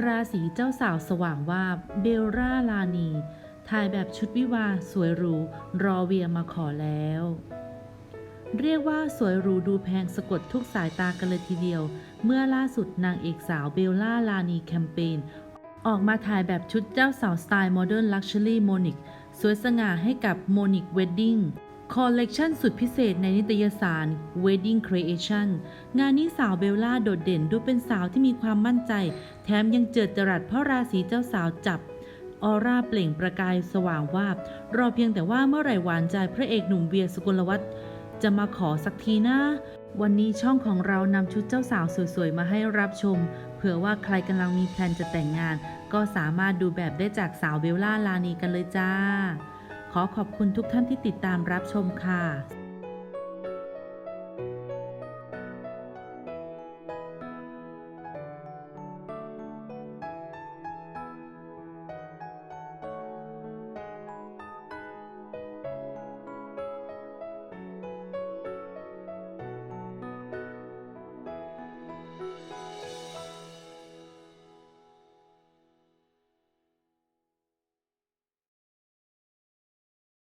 ราศีเจ้าสาวสว่างวาบเบลล่าลานี ถ่ายแบบชุดวิวาสวยหรู รอเวียมาขอแล้ว เรียกว่าสวยหรูดูแพงสะกดทุกสายตากันเลยทีเดียว เมื่อล่าสุดนางเอกสาวเบลล่าลานีแคมเปญออกมาถ่ายแบบชุดเจ้าสาวสไตล์โมเดิร์นลักชัวรี่โมนิกสวยสง่าให้กับโมนิกเวดดิ้ง คอลเลกชันสุดพิเศษในนิตยสาร Wedding Creation งานนี้สาวเบลล่าโดดเด่นดูเป็นสาวที่มีความมั่นใจ แถมยังเจิดจรัสเพราะราศีเจ้าสาวจับ ออร่าเปล่งประกายสว่างวาบ รอเพียงแต่ว่าเมื่อไหร่หวานใจพระเอกหนุ่มเวียสุกลวัฒน์จะมาขอสักทีนะวันนี้ช่องของเรานำชุดเจ้าสาวสวยๆ มาให้รับชม เผื่อว่าใครกำลังมีแพลนจะแต่งงาน ก็สามารถดูแบบได้จากสาวเบลล่าลานีกันเลยจ้า ขอขอบคุณทุกท่านที่ติดตามรับชมค่ะ